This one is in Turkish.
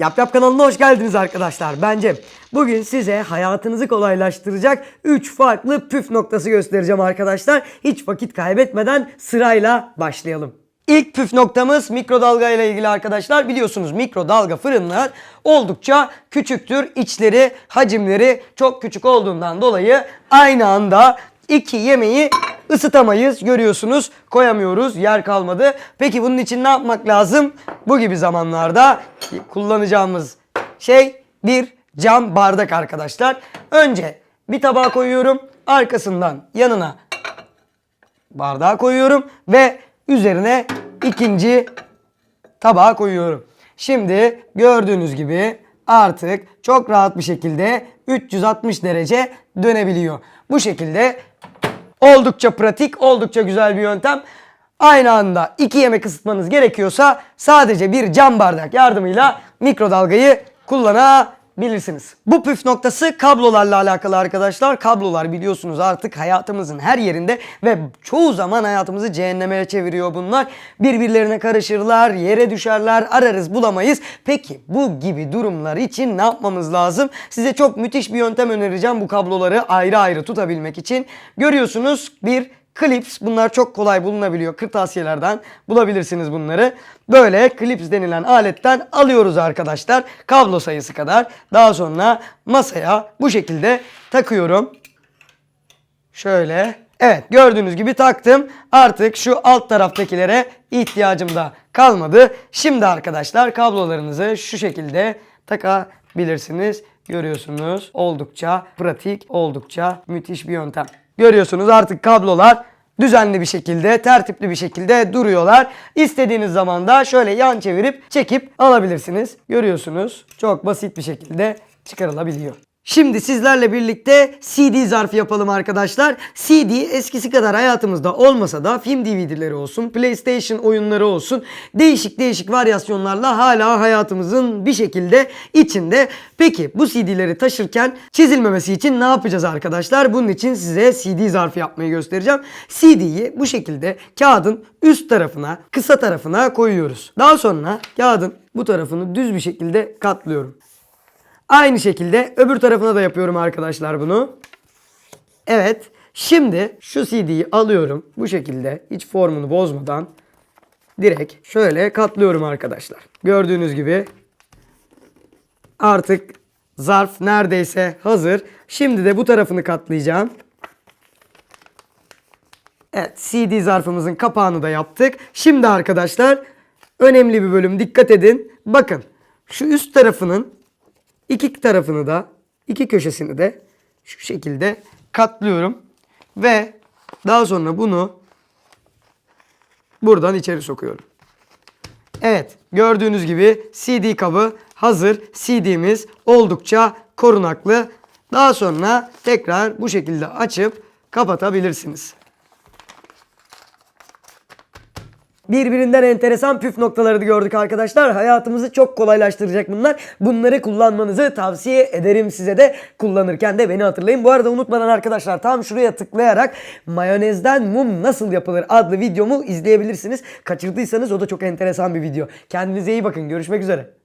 Yap Yap kanalına hoş geldiniz arkadaşlar. Ben Cem. Bugün size hayatınızı kolaylaştıracak 3 farklı püf noktası göstereceğim arkadaşlar. Hiç vakit kaybetmeden sırayla başlayalım. İlk püf noktamız mikrodalga ile ilgili arkadaşlar. Biliyorsunuz mikrodalga fırınlar oldukça küçüktür. İçleri, hacimleri çok küçük olduğundan dolayı aynı anda iki yemeği ısıtamayız. Görüyorsunuz koyamıyoruz. Yer kalmadı. Peki bunun için ne yapmak lazım? Bu gibi zamanlarda kullanacağımız şey bir cam bardak arkadaşlar. Önce bir tabağa koyuyorum. Arkasından yanına bardağı koyuyorum ve üzerine ikinci tabağa koyuyorum. Şimdi gördüğünüz gibi artık çok rahat bir şekilde 360 derece dönebiliyor. Bu şekilde oldukça pratik, oldukça güzel bir yöntem. Aynı anda iki yemek ısıtmanız gerekiyorsa sadece bir cam bardak yardımıyla mikrodalgayı kullanabilirsiniz. Bu püf noktası kablolarla alakalı arkadaşlar. Kablolar biliyorsunuz artık hayatımızın her yerinde ve çoğu zaman hayatımızı cehenneme çeviriyor bunlar. Birbirlerine karışırlar, yere düşerler, ararız bulamayız. Peki bu gibi durumlar için ne yapmamız lazım? Size çok müthiş bir yöntem önereceğim bu kabloları ayrı ayrı tutabilmek için. Görüyorsunuz bir Clips bunlar çok kolay bulunabiliyor. Kırtasiyelerden bulabilirsiniz bunları. Böyle clips denilen aletten alıyoruz arkadaşlar. Kablo sayısı kadar. Daha sonra masaya bu şekilde takıyorum. Şöyle. Evet gördüğünüz gibi taktım. Artık şu alt taraftakilere ihtiyacım da kalmadı. Şimdi arkadaşlar kablolarınızı şu şekilde takabilirsiniz. Görüyorsunuz oldukça pratik, oldukça müthiş bir yöntem. Görüyorsunuz artık kablolar düzenli bir şekilde, tertipli bir şekilde duruyorlar. İstediğiniz zaman da şöyle yan çevirip çekip alabilirsiniz. Görüyorsunuz çok basit bir şekilde çıkarılabiliyor. Şimdi sizlerle birlikte CD zarfı yapalım arkadaşlar. CD eskisi kadar hayatımızda olmasa da film DVD'leri olsun, PlayStation oyunları olsun değişik değişik varyasyonlarla hala hayatımızın bir şekilde içinde. Peki bu CD'leri taşırken çizilmemesi için ne yapacağız arkadaşlar? Bunun için size CD zarfı yapmayı göstereceğim. CD'yi bu şekilde kağıdın üst tarafına, kısa tarafına koyuyoruz. Daha sonra kağıdın bu tarafını düz bir şekilde katlıyorum. Aynı şekilde öbür tarafına da yapıyorum arkadaşlar bunu. Evet. Şimdi şu CD'yi alıyorum. Bu şekilde hiç formunu bozmadan direkt şöyle katlıyorum arkadaşlar. Gördüğünüz gibi artık zarf neredeyse hazır. Şimdi de bu tarafını katlayacağım. Evet CD zarfımızın kapağını da yaptık. Şimdi arkadaşlar önemli bir bölüm dikkat edin. Bakın şu üst tarafının iki tarafını da iki köşesini de şu şekilde katlıyorum. Ve daha sonra bunu buradan içeri sokuyorum. Evet gördüğünüz gibi CD kabı hazır. CD'miz oldukça korunaklı. Daha sonra tekrar bu şekilde açıp kapatabilirsiniz. Birbirinden enteresan püf noktaları gördük arkadaşlar. Hayatımızı çok kolaylaştıracak bunlar. Bunları kullanmanızı tavsiye ederim size de. Kullanırken de beni hatırlayın. Bu arada unutmadan arkadaşlar tam şuraya tıklayarak mayonezden mum nasıl yapılır adlı videomu izleyebilirsiniz. Kaçırdıysanız o da çok enteresan bir video. Kendinize iyi bakın. Görüşmek üzere.